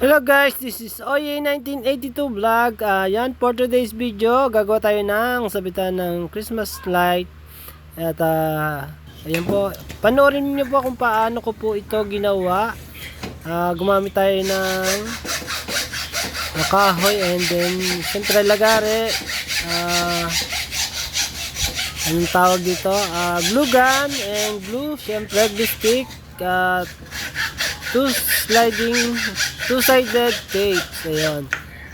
Hello guys, this is Oye 1982 vlog. Ah, yan for today's video, gagawa tayo ng sabitan ng Christmas light. At ah, ayan po, panoorin niyo po kung paano ko po ito ginawa. Ah, gumamit tayo ng ng kahoy and then siyempre lagare. Ah, anong tawag dito? Ah, glue gun and glue, siyempre glue stick. At two sliding two-sided tape ayun.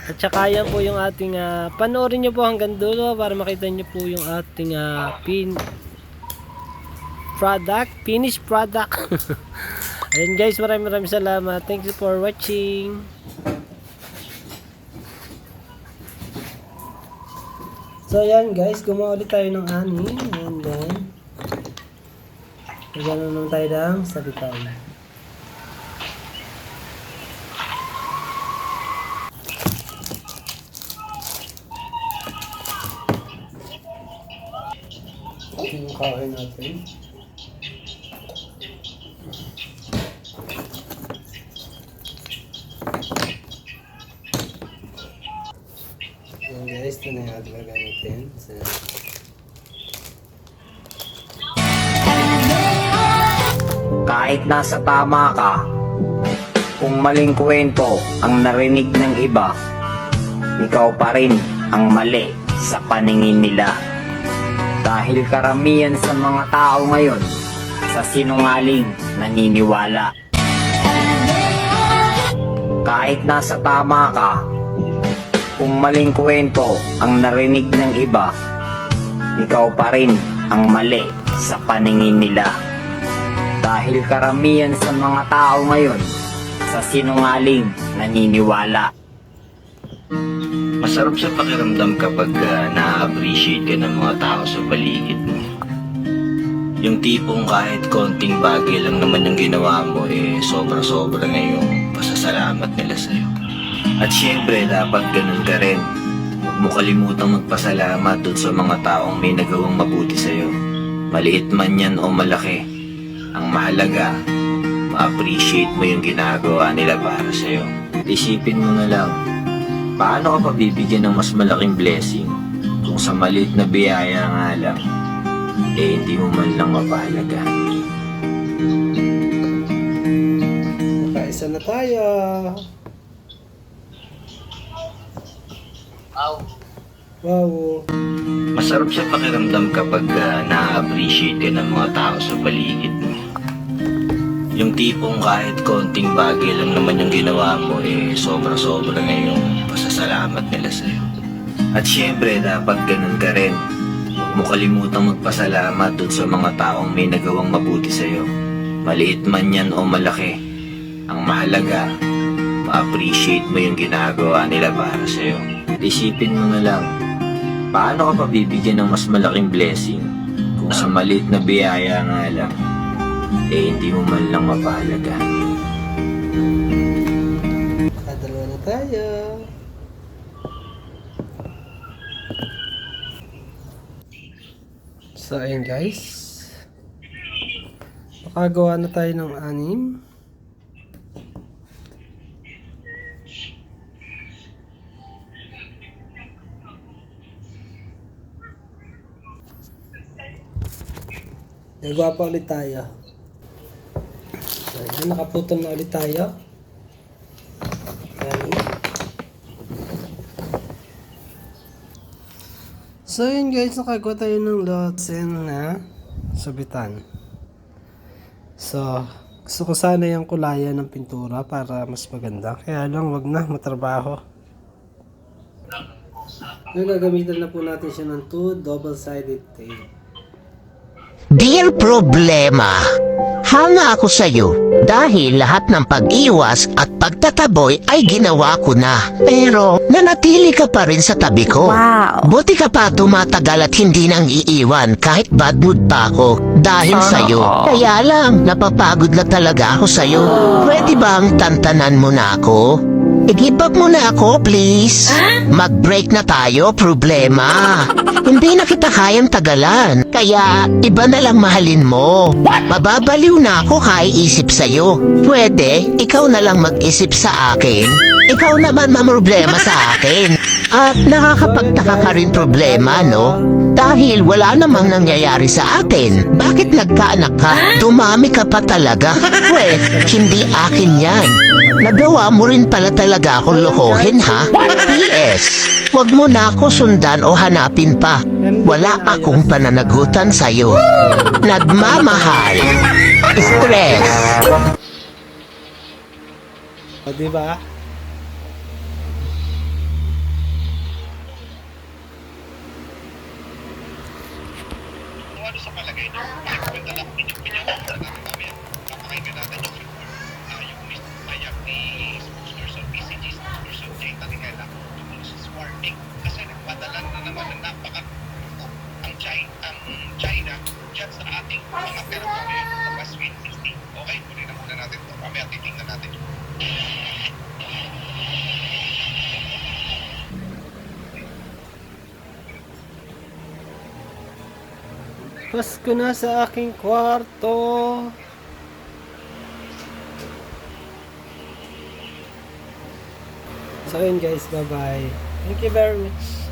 At saka yan po yung ating ah, panoorin nyo po hanggang dulo para makita nyo po yung ating ah, pin product finished product. Ayun guys maraming maraming salamat. Thank you for watching. So yan guys gumawa ulit tayo ng ani. And then Lagyan naman tayo ng sabitan. Kahoy natin. Yan guys, ito na yung ating gagamitin. So, Kahit nasa tama ka, kung maling kwento ang narinig ng iba, ikaw pa rin ang mali sa paningin nila. Dahil karamihan sa mga tao ngayon sa sinungaling naniniwala. Kahit nasa tama ka, kung maling kwento ang narinig ng iba, ikaw pa rin ang mali sa paningin nila. Dahil karamihan sa mga tao ngayon sa sinungaling naniniwala. Masarap sa pakiramdam kapag uh, na-appreciate ka ng mga tao sa paligid mo. Yung tipong kahit konting bagay lang naman yung ginawa mo, eh sobra-sobra na yung pasasalamat nila sa'yo. At syempre, dapat ganun ka rin. Huwag mo kalimutang magpasalamat dun sa mga taong may nagawang mabuti sa'yo. Maliit man yan o malaki. Ang mahalaga, ma-appreciate mo yung ginagawa nila para sa'yo. Isipin mo na lang, Paano ka pabibigyan ng mas malaking blessing kung sa maliit na biyaya nga lang, eh hindi mo man lang mapahalaga? Nakaisa na tayo. Wow. Masarap sa pakiramdam kapag uh, na-appreciate ka ng mga tao sa paligid mo. Yung tipong kahit konting bagay lang naman yung ginawa mo, eh sobra-sobra na yung pasasalamat nila sa'yo. At syempre, dapat ganun ka rin. Huwag mo kalimutang magpasalamat dun sa mga taong may nagawang mabuti sa'yo. Maliit man yan o malaki. Ang mahalaga, ma-appreciate mo yung ginagawa nila para sa'yo. Isipin mo na lang, paano ka pabibigyan ng mas malaking blessing kung sa maliit na biyaya nga lang, eh hindi mo man lang mapahalaga. Kadalawa na tayo. So, ayun guys. Nakagawa na tayo ng anim. Gagawa pa ulit tayo. So, ayun, nakaputol na ulit tayo. Ayan. So yun guys, nakagawa tayo ng lotsen na sabitan. So, gusto ko sana yung kulayan ng pintura para mas maganda. Kaya lang, wag na, matrabaho. Ngayon gagamitan na po natin siya ng two double-sided tape. Dear problema, hanga ako sa'yo dahil lahat ng pag-iwas at pagtataboy ay ginawa ko na. Pero nanatili ka pa rin sa tabi ko. Wow. Buti ka pa tumatagal at hindi nang iiwan kahit bad mood pa ako dahil sa'yo. Kaya lang, napapagod na talaga ako sa'yo. Pwede bang tantanan mo na ako? I-give up mo na ako, please. Mag-break na tayo, problema. Hindi na kita kayang tagalan. Kaya, iba na lang mahalin mo. Mababaliw na ako kaiisip sa'yo. Pwede, ikaw na lang mag-isip sa akin. Ikaw naman mamroblema sa akin. At nakakapagtaka ka rin problema, no? Dahil wala namang nangyayari sa atin. Bakit nagkaanak ka? Dumami ka pa talaga. Pwes, hindi akin yan. Nagawa mo rin pala talaga akong lokohin, ha? P.S. Huwag mo na ako sundan o hanapin pa. Wala akong pananagutan sa'yo. Nagmamahal. Stress. O, di Terima kasih. Pasko na sa aking kwarto. So yun guys, bye bye. Thank you very much.